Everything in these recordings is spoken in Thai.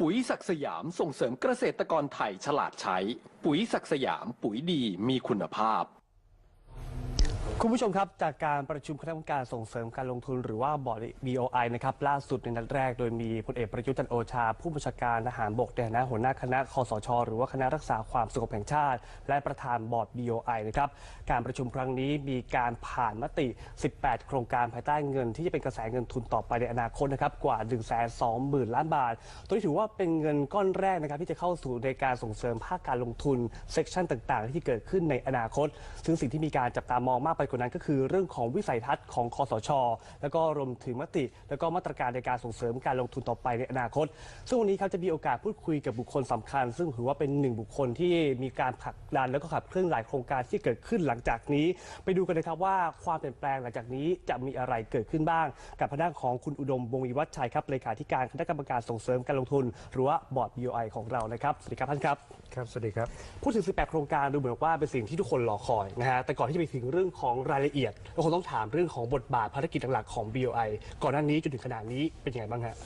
ปุ๋ยศักดิ์สยามส่งเสริมเกษตรกรไทยฉลาดใช้ ปุ๋ยศักดิ์สยามปุ๋ยดีมีคุณภาพ คุณผู้ชมครับ จากการประชุมคณะกรรมการส่งเสริมการลงทุนหรือว่าบอร์ด BOI นะครับล่าสุดในนัดแรกโดยมีพลเอกประยุทธ์จันโอชา ผู้บัญชาการทหารบกในฐานะหัวหน้าคณะคอสช หรือว่าคณะรักษาความสงบแห่งชาติ และประธานบอร์ด BOI นะครับการประชุมครั้งนี้มีการผ่านมติ 18 โครงการภายใต้เงิน ที่จะเป็นกระแสเงินทุนต่อไปในอนาคตนะครับกว่า 1 2 0 0 0 0 ล้านบาท ตัวนี้ถือว่าเป็นเงินก้อนแรกนะครับที่จะเข้าสู่ในการส่งเสริมภาคการลงทุนเซกชันต่าง ๆ ที่เกิดขึ้นในอนาคต ซึ่งสิ่งที่มีการจับตามองมากไปกว่านั้นก็คือเรื่องของวิสัยทัศน์ของคอสช แล้วก็รวมถึงมติ แล้วก็มาตรการในการส่งเสริมการลงทุนต่อไปในอนาคต ซึ่งวันนี้ครับจะมีโอกาสพูดคุยกับบุคคลสำคัญ ซึ่งถือว่าเป็นหนึ่งบุคคลที่มีการผลักดันแล้วก็ขับเคลื่อนหลายโครงการที่เกิดขึ้นหลังจากนี้ ไปดูกันนะครับว่าความเปลี่ยนแปลงหลังจากนี้จะมีอะไรเกิดขึ้นบ้าง กับพนักของคุณอุดมวงศ์วิวัฒน์ชัยครับเลขาธิการคณะกรรมการส่งเสริมการลงทุน หรือว่าบอร์ด BOI ของเรานะครับสวัสดีครับท่านครับครับสวัสดีครับพูดถึง 18 โครงการดูเหมือนว่าเป็นสิ่งที่ทุกคนรอคอยนะฮะแต่ก่อนที่จะไปถึงเรื่องของรายละเอียดเราคงต้องถามเรื่องของบทบาทภารกิจหลักๆของ BOI ก่อนหน้านี้จนถึงขนาดนี้เป็นยังไงบ้างฮะ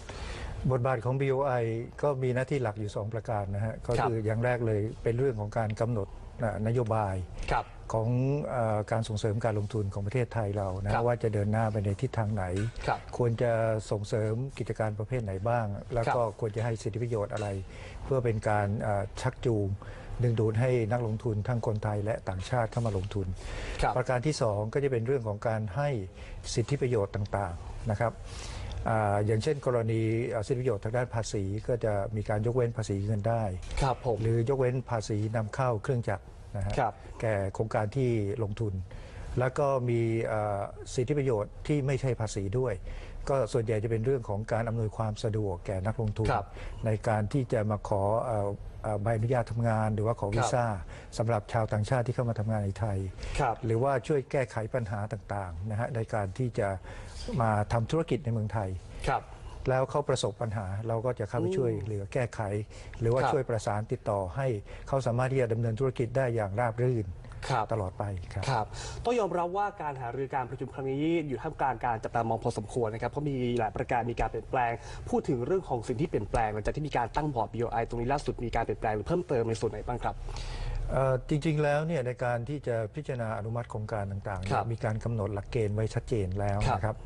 บทบาทของ BOI ก็มีหน้าที่หลักอยู่ 2 ประการนะฮะ ก็คืออย่างแรกเลยเป็นเรื่องของการกำหนด นะนโยบายครับ ของเออการส่งเสริมการลงทุนของประเทศไทยเรานะครัฮะบว่าจะเดินหน้าไปในทิศทางไหน ครับควรจะส่งเสริมกิจการประเภทไหนบ้าง แล้วก็ครับควรจะให้สิทธิประโยชน์อะไร เพื่อเป็นการเอ่อชักจูง ดึงดูดให้นักลงทุนทั้งคนไทยและต่างชาติเข้ามาลงทุน ครับ ประการที่ 2 ก็จะเป็นเรื่องของการให้สิทธิประโยชน์ต่างๆนะครับอาอย่างเช่น กรณีเอ่อสิทธิประโยชน์ทางด้านภาษี ก็จะมีการยกเว้นภาษีเงินได้ ครับผม หรือยกเว้นภาษีนำเข้าเครื่องจักร นะฮะครับแก่โครงการที่ลงทุน แล้วก็มีเอ่อสิทธิประโยชน์ที่ไม่ใช่ภาษีด้วย ก็ส่วนใหญ่จะเป็นเรื่องของการอำนวยความสะดวกแก่นักลงทุนครับในการที่จะมาขอเอ่อเอ่อใบอนุญาตทำงานหรือว่าขอวีซ่าสำหรับชาวต่างชาติที่เข้ามาทำงานในไทยครับหรือว่าช่วยแก้ไขปัญหาต่างๆนะฮะในการที่จะมาทำธุรกิจในเมืองไทยครับ แล้วเขาประสบปัญหาเราก็จะเข้าไปช่วยเหลือแก้ไข หรือว่าครับช่วยประสานติดต่อให้เขาสามารถที่จะดำเนินธุรกิจได้อย่างราบรื่นครับ ตลอดไปครับ ครับต้องยอมรับว่าการหารือการประชุมครั้งนี้อยู่ท่ามกลางการจับตามองพอสมควรนะครับเพราะมีหลายประการมีการเปลี่ยนแปลง พูดถึงเรื่องของสิ่งที่เปลี่ยนแปลงหลังจากที่มีการตั้งบอร์ด BOI ตรงนี้ล่าสุดมีการเปลี่ยนแปลงหรือเพิ่มเติมในส่วนไหนบ้างครับ เอ่อจริงๆ แล้วเนี่ยในการที่จะพิจารณาอนุมัติโครงการต่างๆเนี่ครัยบมีการกำหนดหลักเกณฑ์ไว้ชัดเจนแล้วครับนะครับ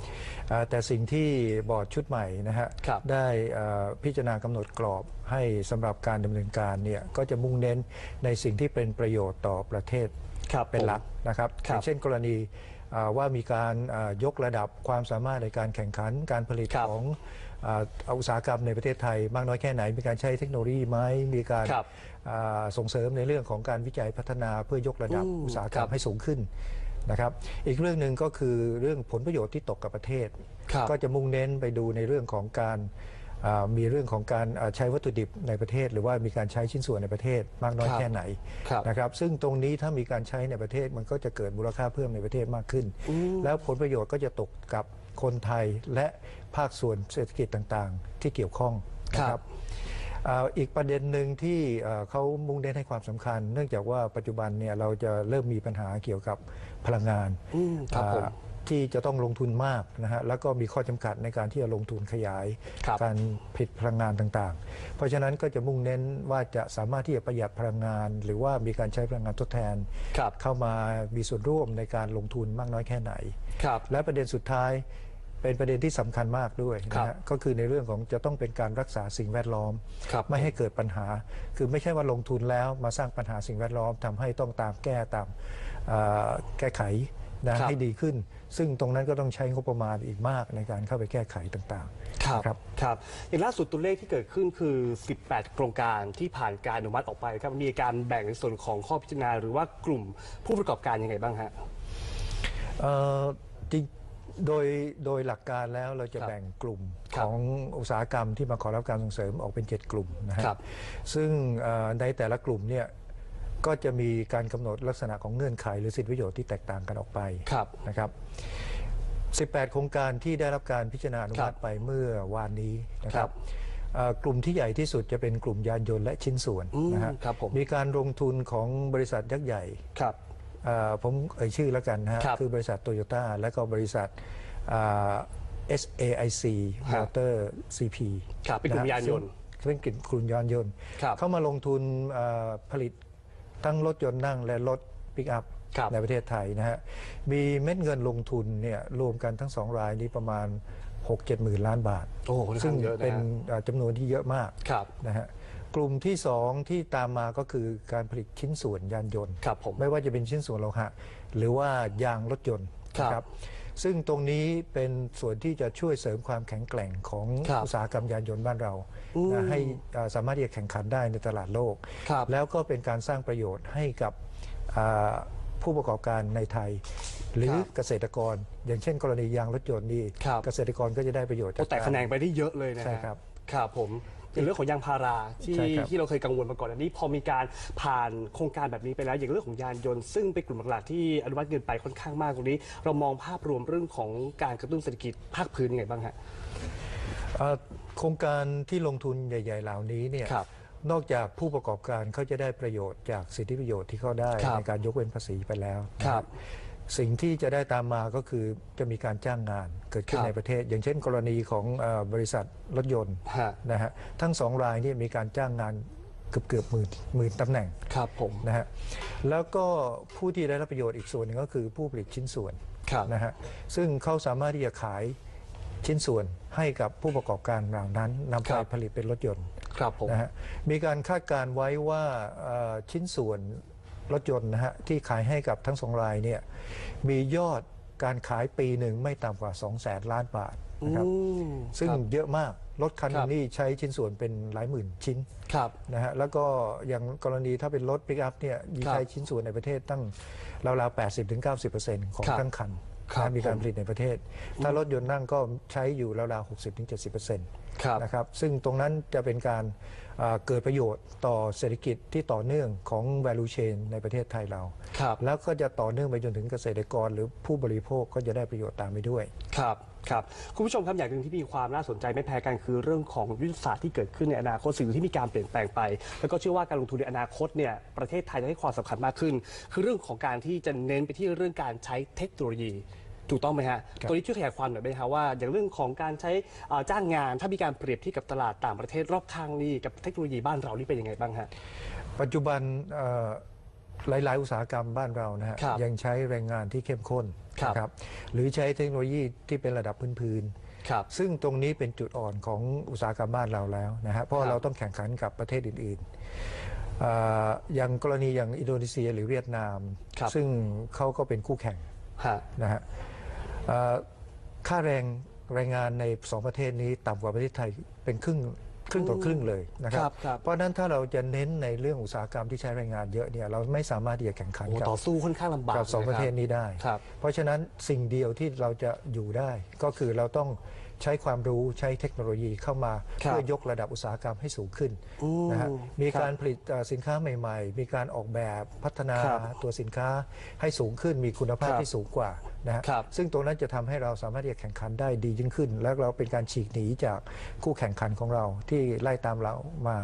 เอ่อแต่สิ่งที่บอร์ดชุดใหม่นะฮะครับได้เอ่อพิจารณากำหนดกรอบให้สำหรับการดำเนินการเนี่ยก็จะมุ่งเน้นในสิ่งที่เป็นประโยชน์ต่อประเทศครับเป็นหลักผมนะครับครับอย่างเช่นกรณีอ่าว่ามีการอ่ายกระดับความสามารถในการแข่งขันการผลิตครับของ อ่าอุตสาหกรรมในประเทศไทย มากน้อยแค่ไหน มีการใช้เทคโนโลยีไหมมีการครับอ่าส่งเสริมในเรื่องของการวิจัยพัฒนาเพื่อยกระดับอืมอุตสาหกรรคมรับให้สูงขึ้นนะครับ อีกเรื่องหนึ่งก็คือเรื่องผลประโยชน์ที่ตกกับประเทศ ครับก็จะมุ่งเน้นไปดูในเรื่องของการอ่ามีเรื่องของการอ่าใช้วัตถุดิบในประเทศ หรือว่ามีการใช้ชิ้นส่วนในประเทศ มากน้อยครับแค่ไหนครับ นะครับ ซึ่งตรงนี้ถ้ามีการใช้ในประเทศมันก็จะเกิดมูลค่าเพิ่มในประเทศมากขึ้น แล้วผลประโยชน์ก็จะตกกับ คนไทยและภาคส่วนเศรษฐกิจต่างๆ ที่เกี่ยวข้องนะครับอีกประเด็นหนึ่งที่เขามุ่งเน้นให้ความสำคัญ เนื่องจากว่าปัจจุบันเนี่ยเราจะเริ่มมีปัญหาเกี่ยวกับพลังงาน อืมครับผมอ่าที่จะต้องลงทุนมากนะฮะแล้วก็มีข้อจำกัดในการที่จะลงทุนขยายครับการผลิตพลังงานต่างๆ เพราะฉะนั้นก็จะมุ่งเน้นว่าจะสามารถที่จะประหยัดพลังงาน หรือว่ามีการใช้พลังงานทดแทนครับเข้ามามีส่วนร่วมในการลงทุนมากน้อยแค่ไหนครับและประเด็นสุดท้ายเป็นประเด็นที่สำคัญมากด้วยครันะบฮะก็คือในเรื่องของจะต้องเป็นการรักษาสิ่งแวดล้อมครับไม่ให้เกิดปัญหา คือไม่ใช่ว่าลงทุนแล้วมาสร้างปัญหาสิ่งแวดล้อมทำให้ต้องตามแก้ตามเอ่อแก้ไข นะครับให้ดีขึ้น ซึ่งตรงนั้นก็ต้องใช้งบประมาณอีกมากในการเข้าไปแก้ไขต่างๆ ครับนะครับครับอย่างล่าสุดตัวเลขที่เกิดขึ้นคือ 18 โครงการที่ผ่านการอนุมัติออกไปครับมีการแบ่งในส่วนของข้อพิจารณา หรือว่ากลุ่มผู้ประกอบการยังไงบ้างฮะเอ่อจริงโดยโดยหลักการแล้วเราจะครับแบ่งกลุ่มครัขบองอุตสาหกรรมที่มาขอรับการส่งเสริมออกเป็น 7 กลุ่มนะฮะครับซึ่งเอ่อในแต่ละกลุ่มเนี่ย ก็จะมีการกำหนดลักษณะของเงื่อนไข หรือสิทธิประโยชน์ที่แตกต่างกันออกไปครับนะครับ 18 โครงการที่ได้รับการพิจารณาอนุมัติครับไปเมื่อวานนี้นะคครัรับบเอ่อกลุ่มที่ใหญ่ที่สุดจะเป็นกลุ่มยานยนต์และชิ้นส่วนอืมนะฮะครับผมมีการลงทุนของบริษัทยักษ์ใหญ่ครับเอ่อผมเอ่ยชื่อแล้วกันนะฮะครับคือบริษัทโตโยต้าและก็บริษัทอ่า SAIC ฮะ Motor CP ครับเป็นกลุ่มะฮะยานยนต์ซึ่งธุรกิจกลุ่มยานยนต์ครับเข้ามาลงทุนเอ่อผลิต ทั้งรถยนต์นั่งและรถปิกอัพครับในประเทศไทยนะฮะ มีเม็ดเงินลงทุนเนี่ยรวมกันทั้งสองรายนี้ประมาณ 6-7หมื่นล้านบาท โอ้โหค่อนซึ่ข้างงเยอะนะ เป็นฮะเอ่อจำนวนที่เยอะมากครับ นะฮะ กลุ่มที่สองที่ตามมาก็คือการผลิตชิ้นส่วนยานยนต์ ครับผม ไม่ว่าจะเป็นชิ้นส่วนโลหะ หรือว่ายางรถยนต์ครับ นะครับ ซึ่งตรงนี้เป็นส่วนที่จะช่วยเสริมความแข็งแกร่งของครับอุตสาหกรรมยานยนต์บ้านเราอืมนะให้เอ่อสามารถที่จะแข่งขันได้ในตลาดโลก ครับ แล้วก็เป็นการสร้างประโยชน์ให้กับอ่าผู้ประกอบการในไทย หรือครับเกษตรกร อย่างเช่น กรณียางรถยนต์นี่ครับ เกษตรกรก็จะได้ประโยชน์โอ้จากแต่การคะแนนไปได้เยอะเลยนะฮะใช่ครับ ครับผม อย่างเรื่องของยางพาราที่ใช่ครับ ที่เราเคยกังวลมาก่อนอันนี้ พอมีการผ่านโครงการแบบนี้ไปแล้ว อย่างเรื่องของยานยนต์ซึ่งเป็นกลุ่มหลักๆที่อนุมัติเงินไปค่อนข้างมากตรงนี้ เรามองภาพรวมเรื่องของการกระตุ้นเศรษฐกิจภาคพื้นยังไงบ้างฮะ เอ่อโครงการที่ลงทุนใหญ่ ๆ เหล่านี้เนี่ยครับนอกจากผู้ประกอบการเขาจะได้ประโยชน์จากสิทธิประโยชน์ที่เขาได้ครับในการยกเว้นภาษีไปแล้วนะคครัรับบ สิ่งที่จะได้ตามมาก็คือจะมีการจ้างงานเกิดขึ้นครับในประเทศ อย่างเช่น กรณีของเออบริษัทรถยนต์ฮะ นะฮะทั้งสองรายนี่มีการจ้างงานเกือบเกือบหมื่นหมื่นตำแหน่งครับผม นะฮะแล้วก็ผู้ที่ได้รับประโยชน์อีกส่วนหนึ่งก็คือผู้ผลิตชิ้นส่วนครับ นะฮะซึ่งเขาสามารถที่จะขายชิ้นส่วนให้กับผู้ประกอบการเหล่านั้นนำครัไปบผลิตเป็นรถยนต์ ครับผม นะฮะมีการคาดการณ์ไว้ว่าเอ่อชิ้นส่วน รถยนต์นะฮะที่ขายให้กับทั้งสองรายเนี่ยมียอดการขายปีหนึ่งไม่ต่ำกว่า 2 0 0แสนล้านบาทนะครับอืมซึ่งครับเยอะมากรถคันหนึครังบนี่ใช้ชิ้นส่วนเป็นหลายหมื่นชิ้นครับนะฮะแล้วก็อย่างกรณีถ้าเป็นรถปิกอัพเนี่ยมีครับใช้ชิ้นส่วนในประเทศตั้งราวๆ 80-90%ของครับทั้งคันครับนะมีการผมผลิตในประเทศ ถ้ารถยนต์นั่งก็ใช้อยู่ราวๆ 60-70%ครับ นะครับซึ่งตรงนั้นจะเป็นการอ่าเกิดประโยชน์ต่อเศรษฐกิจที่ต่อเนื่องของ value chain ในประเทศไทยเราครับแล้วก็จะต่อเนื่องไปจนถึงเกษตรกร หรือผู้บริโภคก็จะได้ประโยชน์ตามไปด้วย ครับครับคุณผู้ชมครับอย่างหนึ่งที่มีความน่าสนใจไม่แพ้กันคือเรื่องของยุทธศาสตร์ที่เกิดขึ้นในอนาคตสิ่งที่มีการเปลี่ยนแปลงไป แล้วก็เชื่อว่าการลงทุนในอนาคตเนี่ยประเทศไทยจะให้ความสำคัญมากขึ้น คือเรื่องของการที่จะเน้นไปที่เรื่องการใช้เทคโนโลยี ถูกต้องไหมฮะครับ ตัวนี้ช่วยขยายความหน่อยไหมครับว่า อย่างเรื่องของการใช้เอ่อจ้างงาน ถ้ามีการเปรียบเทียบกับตลาดต่างประเทศรอบข้างนี่กับเทคโนโลยีบ้านเรานี่เป็นยังไงบ้างฮะ ปัจจุบันเอ่อหลาย ๆ อุตสาหกรรมบ้านเรานะฮะครับยังใช้แรงงานที่เข้มข้นครับ นะหรือใช้เทคโนโลยีที่เป็นระดับพื้นครับๆซึ่งตรงนี้เป็นจุดอ่อนของอุตสาหกรรมบ้านเราแล้วนะฮะเพราะครับ เราต้องแข่งขันกับประเทศอื่นๆเอ่ออย่างกรณีอย่างอินโดนีเซียหรือเวียดนาม ครับ ซึ่งเขาก็เป็นคู่แข่งฮะ นะฮะเอ่อ ค่าแรงแรงงานในสองประเทศนี้ต่ำกว่าประเทศไทยเป็นครึ่งครึ่งต่อครึ่งเลยนะคครัรับบครับ เพราะฉะนั้นถ้าเราจะเน้นในเรื่องอุตสาหกรรมที่ใช้แรงงานเยอะเนี่ยเราไม่สามารถที่จะแข่งขันโอ้กับต่อสู้ค่อนข้างลำบากกับสองประเทศลยนี้ได้ ครับ เพราะฉะนั้นสิ่งเดียวที่เราจะอยู่ได้ก็คือเราต้อง ใช้ความรู้ใช้เทคโนโลยีเข้ามา ครับเพื่อยกระดับอุตสาหกรรมให้สูงขึ้นอืมนะฮะมีครับการผลิตเอ่อสินค้าใหม่ ๆ มีการออกแบบพัฒนาครับตัวสินค้าให้สูงขึ้น มีคุณภาพครับที่สูงกว่านะฮะครับ ซึ่งตรงนั้นจะทำให้เราสามารถที่จะแข่งขันได้ดียิ่งขึ้น แล้วเราเป็นการฉีกหนีจากคู่แข่งขันของเราที่ไล่ตามเรามา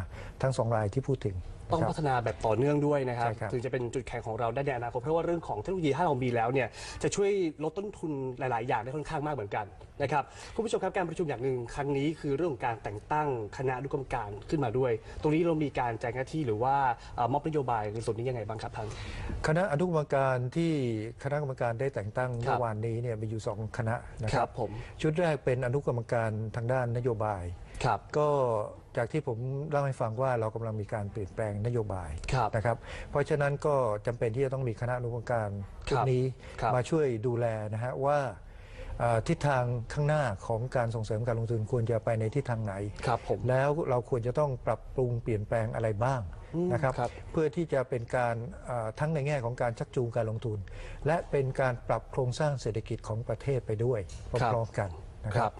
ทั้งสองรายที่พูดถึง ต้องนะคพัรับฒนาแบบต่อเนื่องด้วยนะครับ ใช่ครับถึงจะเป็นจุดแข็งของเราได้ในอนาคตเพราะว่าเรื่องของเทคโนโลยีถ้าเรามีแล้วเนี่ยจะช่วยลดต้นทุนหลาย ๆ อย่างได้ค่อนข้างมากเหมือนกันนะครับคุณผู้ชมครับการประชุมอย่างหนึ่งครั้งนี้คือเรื่องของการแต่งตั้งคณะอนุกรรมการขึ้นมาด้วย ตรงนี้เรามีการแจงหน้าที่หรือว่าเอ่อมอบนโยบายในส่วนนี้ยังไงบ้างครับท่าน คณะอนุกรรมการที่คณะกรรมการได้แต่งตั้งครัเมื่บอวานนี้เนี่ยมีอยู่สองคณะนะคครัรับบผม ชุดแรกเป็นอนุกรรมการทางด้านนโยบาย ครับ ก็จากที่ผมเล่าให้ฟังว่าเรากำลังมีการเปลี่ยนแปลงนโยบายครับนะครับ เพราะฉะนั้นก็จำเป็นที่จะต้องมีคณะอนุกรรมการชุดนี้ครับ มาช่วยดูแลนะฮะว่าเอ่อทิศทางข้างหน้าของการส่งเสริมการลงทุนควรจะไปในทิศทางไหน ครับผม แล้วเราควรจะต้องปรับปรุงเปลี่ยนแปลงอะไรบ้างอืมนะครับ ครับ เพื่อที่จะเป็นการเอ่อทั้งในแง่ของการชักจูงการลงทุน และเป็นการปรับโครงสร้างเศรษฐกิจของประเทศไปด้วยพร้อมๆกัน นะคครัรับบ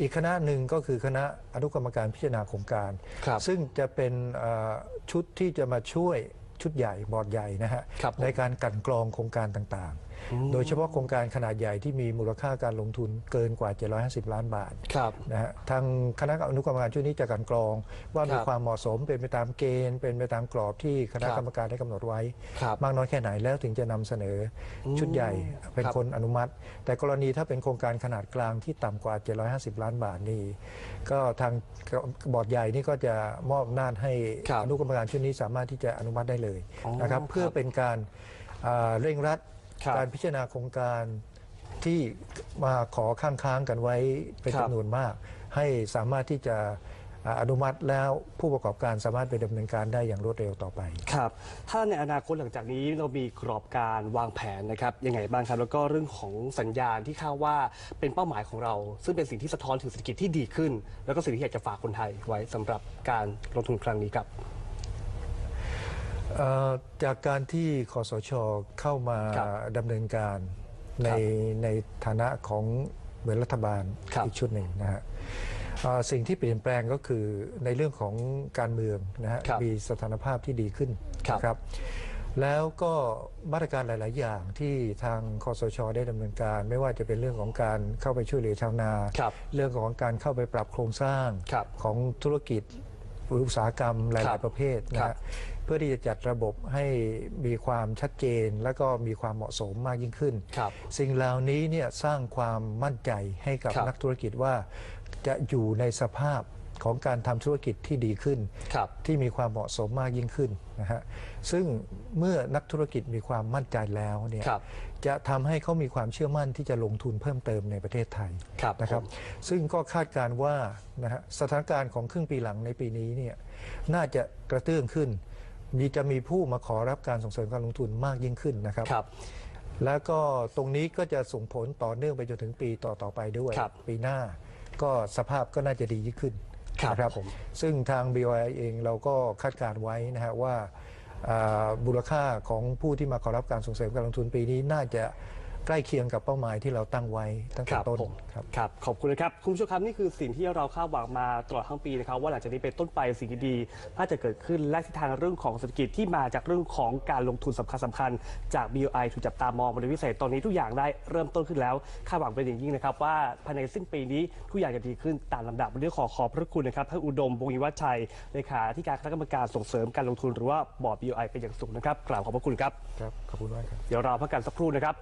อีกคณะหนึ่งก็คือคณะอนุกรรมการพิจารณาโครงการ ครับซึ่งจะเป็นเอ่อชุดที่จะมาช่วยชุดใหญ่บอร์ดใหญ่นะฮะครับผม ในการกลันกรองโครงการต่าง โดยเฉพาะโครงการขนาดใหญ่ที่มีมูลค่าการลงทุนเกินกว่า 750 ล้านบาทครับนะฮะทางคณะอนุกรรมการชุดนี้จะกลันกรอง ว่ามีครับความเหมาะสมเป็นไปตามเกณฑ์ เป็นไปตามกรอบที่คณะครับกรรมการได้กำหนดไว้ครับมากน้อยแค่ไหนแล้วถึงจะนำเสนออมชุดใหญ่เป็นครับคนอนุมัติ แต่กรณีถ้าเป็นโครงการขนาดกลางที่ต่ำกว่า 750 ล้านบาทนี่ก็ทางบอร์ดใหญ่นี่ก็จะมอบอำนาจให้ครับอนุกรรมการชุดนี้สามารถที่จะอนุมัติได้เลยอ๋อนะครับเพื่อครับเป็นการอ่าเร่งรัด ครับ การพิจารณาโครงการที่มาขอค้างค้างๆกันไว้เป็นครับ จำนวนมาก ให้สามารถที่จะอ่าอนุมัติแล้วผู้ประกอบการสามารถไปดำเนินการได้อย่างรวดเร็วต่อไป ครับ ถ้าในอนาคตหลังจากนี้เรามีกรอบการวางแผนนะครับยังไงบ้างครับ แล้วก็เรื่องของสัญญาณที่คาดว่าเป็นเป้าหมายของเรา ซึ่งเป็นสิ่งที่สะท้อนถึงเศรษฐกิจที่ดีขึ้น แล้วก็สิ่งที่อยากจะฝากคนไทยไว้สำหรับการลงทุนครั้งนี้ครับ เอ่อจากการที่คอสชเข้ามาครับดำเนินการในในฐานะของเหมือนรัฐบาลครับ อีกชุดหนึ่งนะฮะเอ่อสิ่งที่เปลี่ยนแปลงก็คือในเรื่องของการเมืองนะฮะครับมีสถานภาพที่ดีขึ้นครับนะครับ แล้วก็มาตรการหลาย ๆ อย่างที่ทางคอสช ได้ดำเนินการ ไม่ว่าจะเป็นเรื่องของการเข้าไปช่วยเหลือชาวนา ครับเรื่องของการเข้าไปปรับโครงสร้างครับ ของธุรกิจ อุตสาหกรรมหครัลายบๆประเภทนะครัฮะบ เพื่อที่จะจัดระบบให้มีความชัดเจน และก็มีความเหมาะสมมากยิ่งขึ้น ครับ สิ่งเหล่านี้เนี่ยสร้างความมั่นใจให้กับครับนักธุรกิจว่าจะอยู่ในสภาพ ของการทำธุรกิจที่ดีขึ้น ครับที่มีความเหมาะสมมากยิ่งขึ้นนะฮะซึ่งเมื่อนักธุรกิจมีความมั่นใจแล้วเนี่ยครับจะทำให้เขามีความเชื่อมั่นที่จะลงทุนเพิ่มเติมในประเทศไทยครับนะครับ ผม ซึ่งก็คาดการณ์ว่านะฮะสถานการณ์ของครึ่งปีหลังในปีนี้เนี่ยน่าจะกระเตื้องขึ้น มีจะมีผู้มาขอรับการส่งเสริมการลงทุนมากยิ่งขึ้นนะครับ ครับ แล้วก็ตรงนี้ก็จะส่งผลต่อเนื่องไปจนถึงปีต่อ ๆ ไปด้วย ครับ ปีหน้าก็สภาพก็น่าจะดียิ่งขึ้น ครับนะผมซึ่งทาง BOI เองเราก็คาดการณ์ไว้นะฮะว่าอ่ามูลค่าของผู้ที่มาขอรับการส่งเสริมการลงทุนปีนี้น่าจะ ใกล้เคียงกับเป้าหมายที่เราตั้งไว้ตั้งคแต่รับต้นผมครับ ครับ ขอบคุณนะครับ คุณผู้ชมครับนี่คือสิ่งที่เราคาดหวังมาตลอดทั้งปีนะครับว่าหลังจากนี้เป็นต้นไปสิ่งดีๆน่าจะเกิดขึ้นและทิศทางเรื่องของเศรษฐกิจที่มาจากเรื่องของการลงทุนสำคัญสคัญๆจาก BOI ถูกจับตามองเป็นพิเศษตอนนี้ทุกอย่างได้เริ่มต้นขึ้นแล้วคาดหวังเป็นอย่างยิ่งนะครับว่าภายในสิ้นปีนี้ทุกอย่างจะดีขึ้นตามลำดับวันนี้ขอขอบพระคุณนะครับท่านอุดมวงศ์วิวัฒชัยเลขาธิการคณะกรรมการส่งเสริมการลงทุนหรือว่าบอร์ด BOI เป็นอย่างสูงนะครับกล่าวขอบพระคุณครับครับขอบคุณมากครับเดี๋ยวเราพักกันสักครู่นะครับ